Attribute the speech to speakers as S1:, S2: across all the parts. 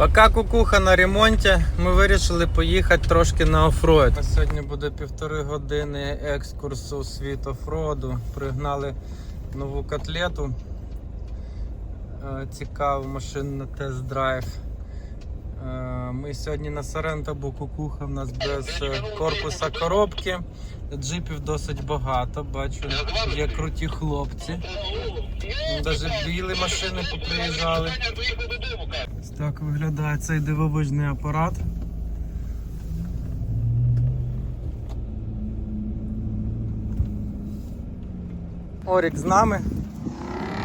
S1: Поки кукуха на ремонті, ми вирішили поїхати трошки на офроуд. Сьогодні буде півтори години екскурсу у світ офроуду. Пригнали нову котлету. Е, Цікаву машину на тест-драйв. Е, Ми сьогодні на Соренто, бо кукуха в нас без е, корпуса коробки. Джипів досить багато, бачу, є круті хлопці. Навіть білі машини поприїжджали. Так виглядає цей дивовижний апарат. Орік з нами.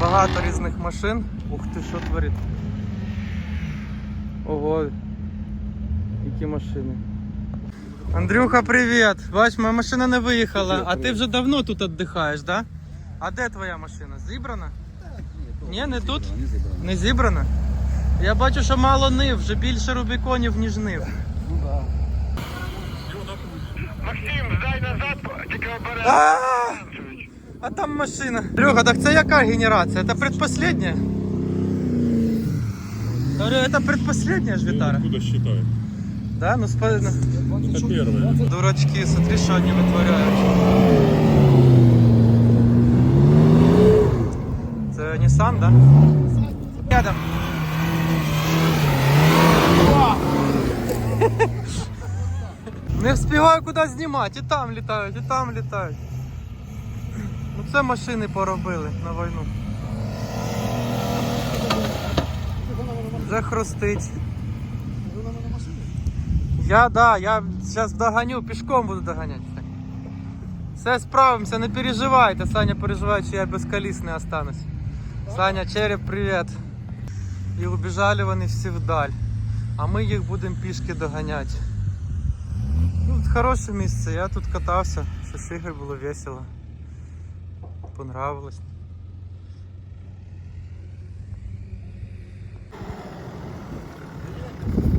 S1: Багато різних машин. Ух ти, що творить. Ого. Які машини. Андрюха, привіт! Бач, моя машина не виїхала, а ти вже давно тут віддихаєш, да? А де твоя машина? Зібрана? Ні, не тут? Не зібрана? Я бачу, що мало нив, вже більше рубіконів, ніж нив.
S2: Максим, здай назад, тільки обережно.
S1: А, а там машина. Андрюха, так це яка генерація? Це предпоследня? Говорю, это предпоследняя ж Витара?
S3: Откуда считают?
S1: Да, ну спа- ну,
S3: Это первое.
S1: Дурачки, смотри, что они вытворяют. Это Nissan, да? Рядом. Не встигаю куди знімати, і там літають, і там літають. Ну це машини поробили на війну. Вже хрустить. Я да, я зараз догоню, пішком буду доганяти. Все справимося, не переживайте. Саня переживає, що я без коліс не останусь. Саня, череп, привіт. І убіжали вони всі вдаль. А ми їх будемо пішки доганяти. Хороше місце, я тут катався, що з було весело. Понравилось.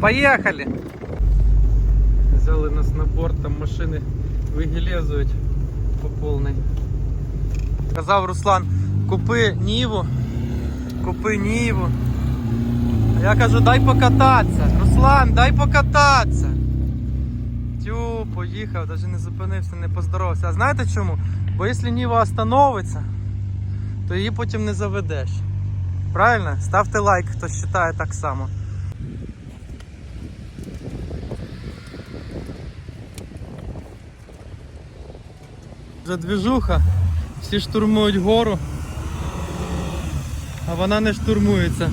S1: Поїхали! Взяли нас на борт, там машини вигілезують по повній. Казав Руслан, купи Ніву, купи Ніву. А я кажу, дай покататися. Руслан, дай покататися. Тю, поїхав, навіть не зупинився, не поздоровався. А знаєте чому? Бо якщо Ніва остановиться, то її потім не заведеш. Правильно? Ставте лайк, хто вважає так само. Вже двіжуха, всі штурмують гору, а вона не штурмується.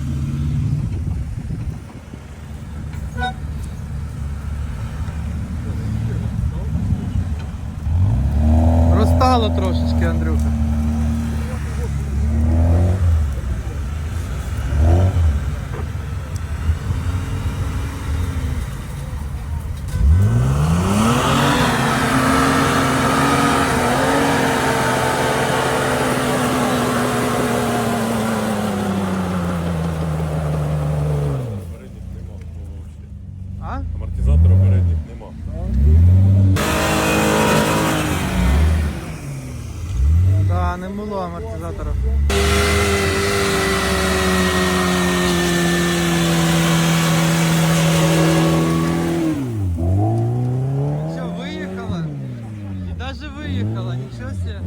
S1: виїхала, нічого себе.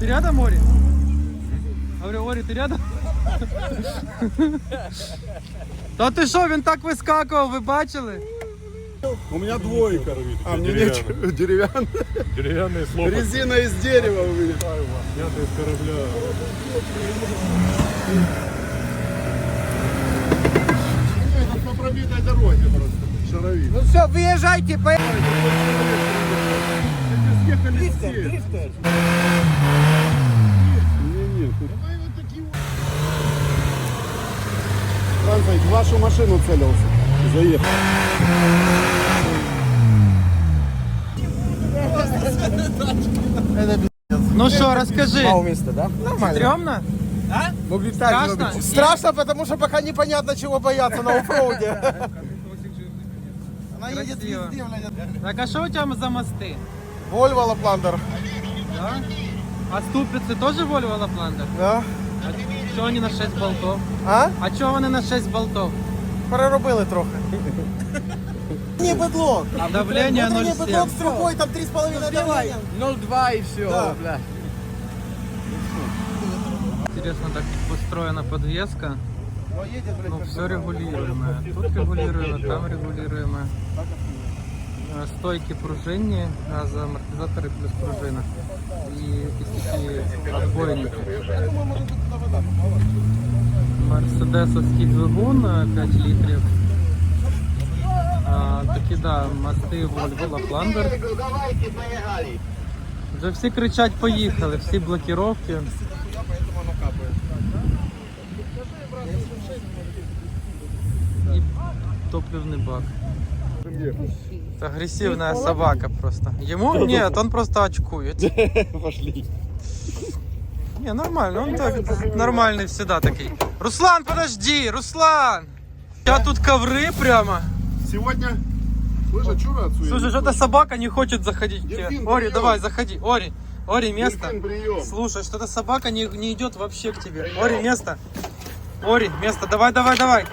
S1: Ты рядом, Ори? Говорю, Ори, ти рядом? Та ти що, він так вискакував, ви бачили?
S4: У меня двойка. А, мне
S3: Деревянный.
S4: нечего. Деревянная.
S3: Дерев'яний слопок.
S4: Резина из дерева у меня.
S3: Снятий з корабля.
S4: Шаровик.
S5: Ну все, выезжайте, поехали.
S4: Съехали все. Не, не, тут... Франций, в вашу машину целился. Заехал.
S1: Ну що, розкажи.
S5: Два места, да? Нормально. Могли так
S1: Страшно?
S5: Страшно, потому что пока непонятно чего бояться на оффроуде. Она едет
S1: Красиво.
S5: везде, блядь.
S1: Так, а що у тебе за мости?
S5: Вольво Лапландер.
S1: Да? А ступиці теж Volvo Laplander?
S5: Да.
S1: А чого вони на 6 болтов?
S5: А?
S1: А чого вони на 6 болтов?
S5: Переробили трохи. Не бедлок.
S1: А давлення
S5: Не
S1: 0,7.
S5: бедлок с рукой, там 3,5 давления.
S6: 0,2 и все,
S5: Да.
S6: бля.
S1: Интересно, так построена подвеска. Ну, все регулируемое. Тут регулируемо, там регулируемое. Э, Стойки пружинні, газоамортизатори плюс пружина. І якісь такі отбойники. Мерседесовський двигун е, 5 літрів. А, такі, да, мости Volvo.
S2: Давайте.
S1: Вже всі кричать поїхали, всі блокіровки. Топливний бак. Это агрессивная собака просто. Ему нет, он просто очкует.
S4: Пошли.
S1: Не, нормально, он так нормальный всегда такой. Руслан, подожди, Руслан! У тебя тут ковры прямо.
S4: Сегодня... Слышь, а что?
S1: Слушай, что-то собака не хочет заходить. к тебе. Ори,
S4: прием.
S1: давай, заходи. Ори, Ори, место.
S4: Дельфин, прием.
S1: Слушай, что-то собака не, не идет вообще к тебе. Ори, место. Ори, место. Давай, давай, давай.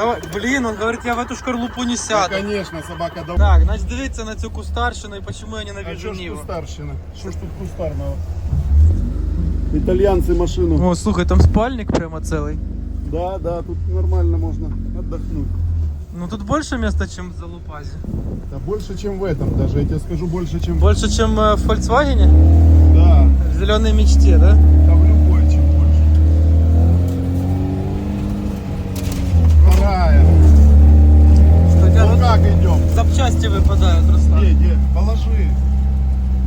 S1: Давай. Блин, он говорит, я в эту шкарлупу не сяду.
S4: конечно, собака давай.
S1: Так, значит, дивіться на цю кустарщину і почему я
S4: А
S1: ненавижу
S4: что ж кустарщина? Что ж тут кустарного? Итальянцы машину.
S1: О, слухай, там спальник прямо целый.
S4: Да, да, тут нормально можно отдохнуть.
S1: Ну тут больше места, чем в Залупазе.
S4: Да больше, чем в этом даже. Я тебе скажу, больше, чем...
S1: Больше, чем э, в Volkswagen?
S4: Да,
S1: В зеленой мечте, да?
S4: там любой, чем больше.
S1: Что у тебя
S4: Ну как идем?
S1: запчасти выпадают, Руслан.
S4: Где, где? Положи.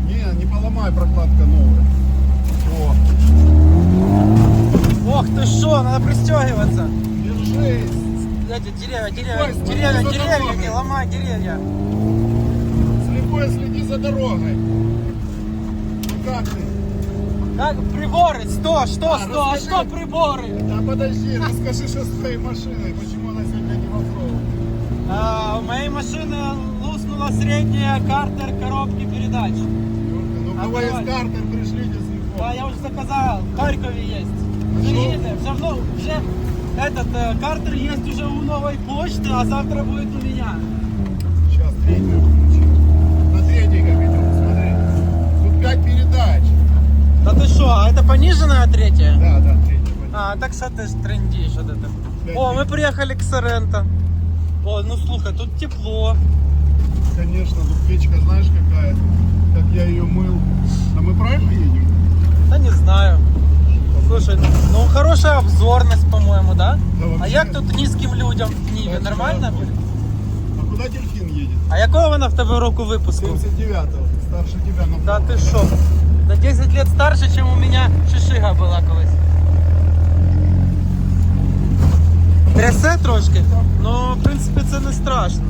S4: Не, не поломай, прокладка новая. О,
S1: Ох ты шо, надо пристегиваться.
S4: держись.
S1: Эти деревья, деревья,
S4: Ой,
S1: деревья, деревья,
S4: дорогой.
S1: не ломай деревья.
S4: Слепой следи за дорогой. Ну как ты?
S1: Как приборы? Что, что,
S4: А,
S1: что, а что приборы?
S4: Да подожди, расскажи, что с твоей машиной, почему она сегодня не в оффроуд?
S1: А, у моей машины луснула средняя картер коробки передач.
S4: Ну кого из
S1: Открывай.
S4: картер пришлите с
S1: Да, я уже заказал, в Харькове есть. Вже
S4: що?
S1: їде, вже, вно- вже этот э, картер есть уже у новой почты, а завтра будет у меня.
S4: Сейчас третью включим. На третий как идем, смотри. Тут пять передач.
S1: Да ты что, а это пониженная третья?
S4: Да, да, третья.
S1: А, так что ты трендишь вот это. О, мы приехали к Соренто. О, ну слухай, тут тепло.
S4: Конечно, тут печка знаешь какая, как я ее мыл. А мы правильно едем?
S1: Да не знаю. Слушай, ну хорошая обзорность, по-моему, да?
S4: Да
S1: А як тут низьким людям в Ниві?
S4: Так,
S1: Нормально?
S4: да. А куда дельфин едет?
S1: А якого вона в тебе року випуску?
S4: 79-го, старше тебя.
S1: Да ти що? На 10 лет старше, ніж у мене шишига була колись. Трясе трошки? Ну, в принципі, це не страшно.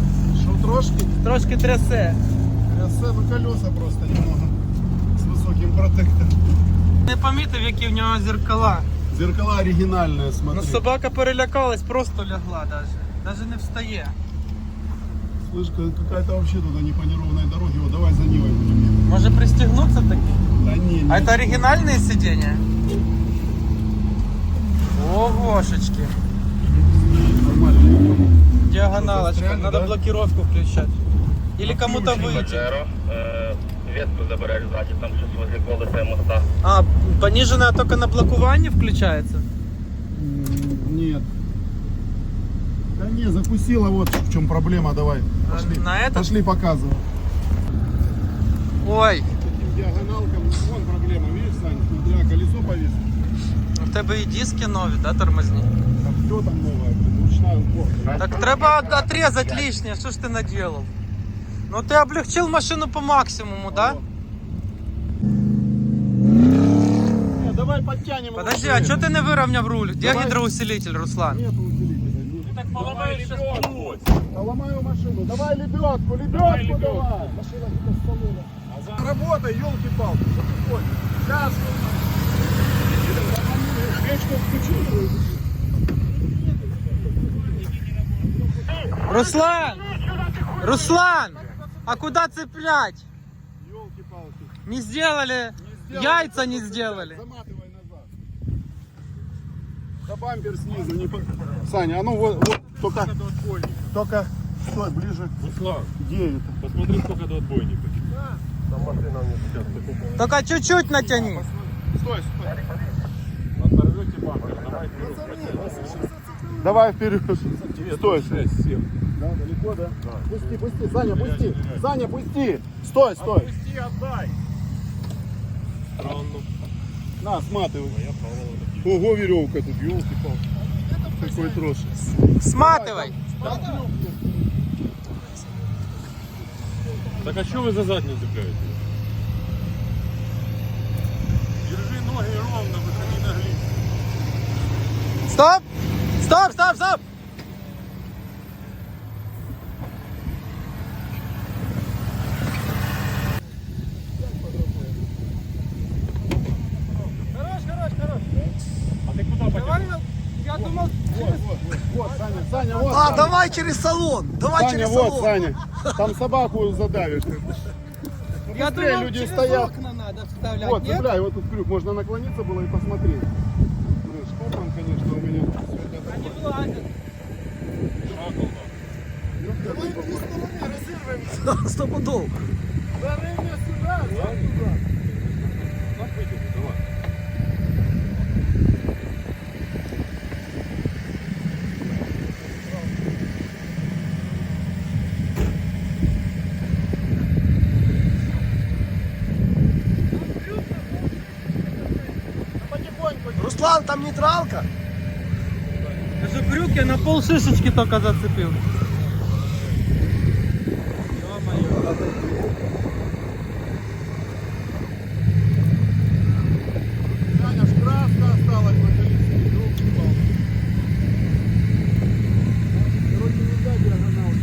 S4: Что трошки?
S1: Трошки трясе.
S4: Трясе, ну колеса просто немного с высоким протектором.
S1: Не помітив, які в нього зеркала.
S4: Зеркала оригинальные,
S1: Ну,
S4: смотри.
S1: собака перелякалась, просто лягла даже. Даже не встає.
S4: Слышь, ка- какая-то вообще туда не по неровной дороге. Вот давай за Нивой будем ехать.
S1: Може пристегнуться таки?
S4: Да не, не.
S1: А это оригинальные сиденья? Огошечки.
S4: Нормально идем.
S1: Диагоналочка.
S4: Застряли,
S1: Надо
S4: да?
S1: блокировку включать. Или кому-то выйти.
S2: Паджеро, е, ветку забереш ззаді, там щось возле колеса моста.
S1: А, пониженная только на блокувании включается?
S4: М, Нет. Да не, закусила, вот в чем проблема, давай.
S1: А
S4: Пошли.
S1: на этот?
S4: Пошли показывай.
S1: Ой,
S4: Таким диагоналкам, вон проблема, видишь, Сань? Смотря, колесо повисло.
S1: у тебе і диски нові, да, тормозні?
S4: Там все там новое, блин, ручная уборка.
S1: Так треба от- отрезать лишнее, что ж ты наделал? Ну ты облегчил машину по максимуму, да?
S4: Не, давай подтянем.
S1: Подожди, а что ты не выровняв руль? Где
S4: Давай.
S1: гидроусилитель, Руслан?
S4: Нету усилителя. нет.
S1: Так поломаешь
S4: Да ломаю машину. Давай лебедку, лебедку давай. Машина где-то. Работай, елки-палки. Что ты? Сейчас. Печку включи.
S1: Руслан! Руслан, а куда цеплять?
S4: Елки-палки.
S1: Не сделали, яйца не сделали.
S4: Заматывай назад. Да бампер снизу. Не... Саня, а ну вот, вот только, только, стой, ближе.
S3: Руслан,
S4: Где это?
S3: посмотри, сколько до отбойника.
S1: Только чуть-чуть натяни.
S4: Стой, стой.
S3: Оторвете бампер, давай вперед.
S4: Давай вперед. Стой, стой.
S3: 6, 7.
S4: Да, далеко, да? Пусти, пусти, Саня, пусти. Саня, пусти. Стой, стой.
S3: Отпусти, отдай. Странно.
S4: На, сматывай. Ого, веревка тут, елки-палки. Какой трос.
S1: Сматывай.
S3: Так а что вы за заднюю цепляете? Держи ноги ровно, выходи на глист.
S1: Стоп! Стоп, стоп, стоп!
S3: А ты куда потянул?
S1: Я думал,
S4: Вот, вот, вот, Саня, Саня, вот.
S5: А,
S4: Саня.
S5: давай через салон. Давай
S4: Саня,
S5: через
S4: вот,
S5: салон.
S4: Саня. Там собаку задавишь.
S1: я
S4: быстрее
S1: думал,
S4: люди
S1: через
S4: стоят.
S1: окна надо вставлять,
S4: Вот,
S1: нет?
S4: цепляй, вот тут крюк. Можно наклониться было и посмотреть. Ну, Шкопом, конечно, у меня. Сегодня такой.
S1: Не влазят.
S5: Стопудов.
S3: Так вытяни, давай.
S5: Руслан, там нейтралка.
S1: Брюки на пол шишечки только зацепил.
S4: Саня, ж краска осталась на колесе. Ёлки-палки. Короче, нельзя диагональ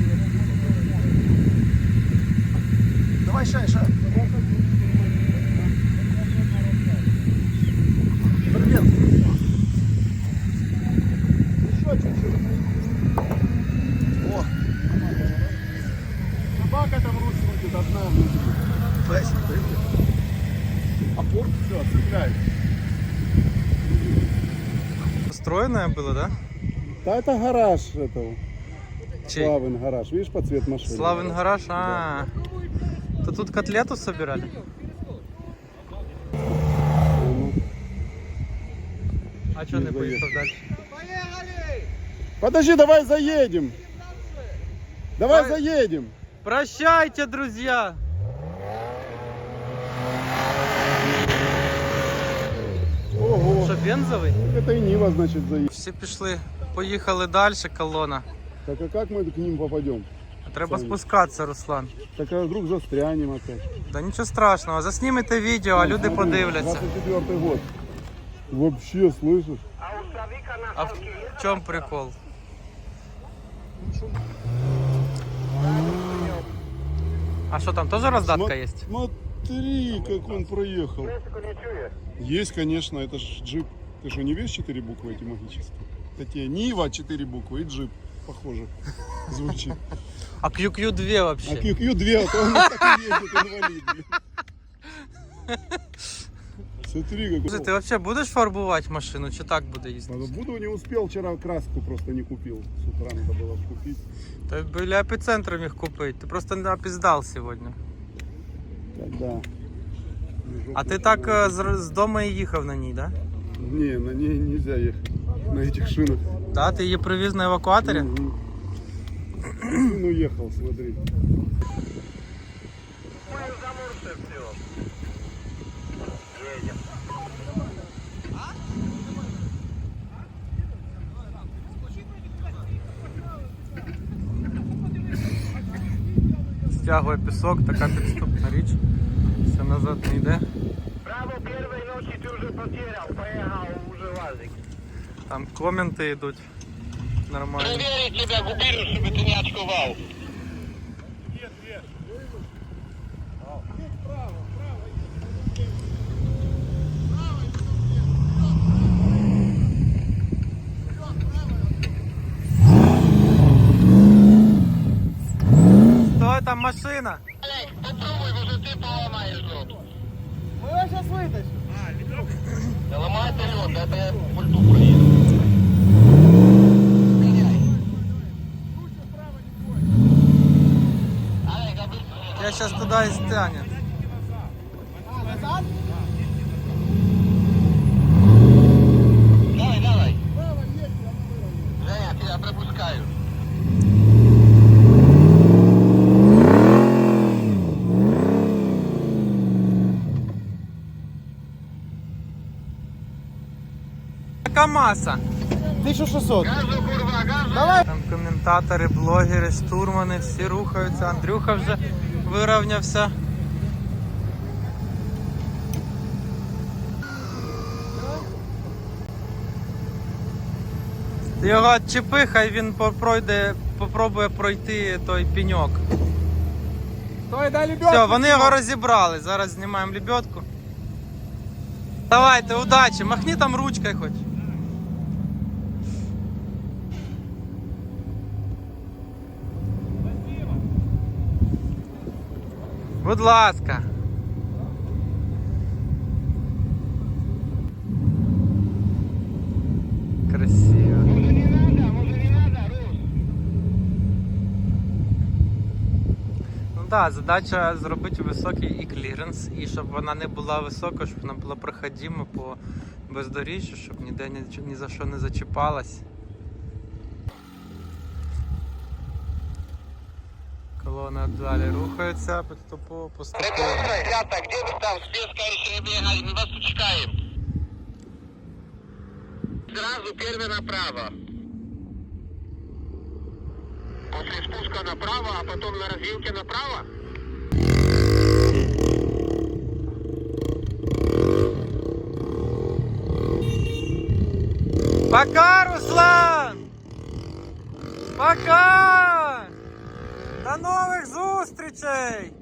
S5: Давай, шай, шай. Привет.
S4: Еще чуть-чуть.
S5: О,
S4: Собака там руки будет одна.
S5: Вась, привет.
S4: Опор, все, цепляй.
S1: Устроенное было, да?
S4: Да это гараж этого.
S1: Чей?
S4: Славин гараж. Видишь по цвет машины?
S1: Славин гараж, а. То тут котлету собирали? А чого не
S4: Не
S1: поїхав далі?
S4: Подожди, давай заедем. Давай
S1: Давай.
S4: заедем.
S1: Прощайте, друзья!
S4: Ого.
S1: Що, бензовий?
S4: Это и Нива, значит, заедет.
S1: Всі пішли, поїхали далі, колона.
S4: Так а как мы к ним попадем?
S1: А Треба
S4: Саня.
S1: спускатися, Руслан.
S4: Так а вдруг застрянем опять.
S1: Да нічого страшного, заснімете відео, а люди
S4: Смотри,
S1: подивляться.
S4: 24 год. Вообще, слышишь?
S1: А в чому прикол? А що там, теж роздатка
S4: Смо-
S1: є?
S4: Смотри, как он проехал. Есть, конечно, это ж джип. Ты что, не видишь четыре буквы эти магические? Это те Нива, четыре буквы и джип. Похоже. Звучит.
S1: А QQ2
S4: А
S1: вообще.
S4: QQ2, а то он так и ездит, инвалид. блин. Смотри,
S1: Скажи,
S4: как
S1: ти взагалі будеш фарбувати машину, чи так буде їздити?
S4: Буду не успел, вчера краску просто не купил. С утра надо было купить.
S1: Ти біля епіцентру міг купити, ти просто не опіздав сьогодні.
S4: Тогда.
S1: А ти так е, з, з дому і їхав на ній, так? Да?
S4: Не, на ней нельзя ехать. На этих шинах.
S1: Да, ти її привіз на евакуаторі?
S4: Мгм. Сын уехал, смотри.
S1: Стягує пісок, така підступна річ. Все назад не йде.
S2: потерял, поехал уже вазик.
S1: Там коменти йдуть. Нормально.
S2: Проверить тебя губеру, чтобы ты не очковал.
S1: машина
S2: может ты поломаешь жопу.
S5: Мы его сейчас вытащим.
S2: Да ломается лед, это я пульту проеду. Меняй. Олег, а быстро.
S1: Я зараз туди і стягну.
S5: А, назад?
S2: Давай, давай.
S5: Я.
S2: Женя, тебя пропускаю.
S1: Яка маса?
S5: 1600.
S2: Газу, курва, газу.
S5: Давай.
S1: Там коментатори, блогери, штурмани, всі рухаються. Андрюха вже вирівнявся. Його чіпи, хай він пройде, попробує пройти той пеньок.
S5: Стой, дай.
S1: Все, вони його розібрали. Зараз знімаємо лебедку. Давайте, удачі, махни там ручкою хоч. Будь ласка. Красиво.
S2: Может не надо, может не.
S1: Ну так, задача зробити високий і кліренс, і щоб вона не була висока, щоб вона була проходима по бездоріжжю, щоб ніде ні, ні за що не зачіпалась. Колона далі рухається поступово, поступово.
S2: Ребята, ребята, где вы там? Спецкороче бегали, мы вас пучкаем. Сразу первый направо. После спуска направо, а потом на развилке направо?
S1: Пока, Руслан! Пока! До нових зустрічей!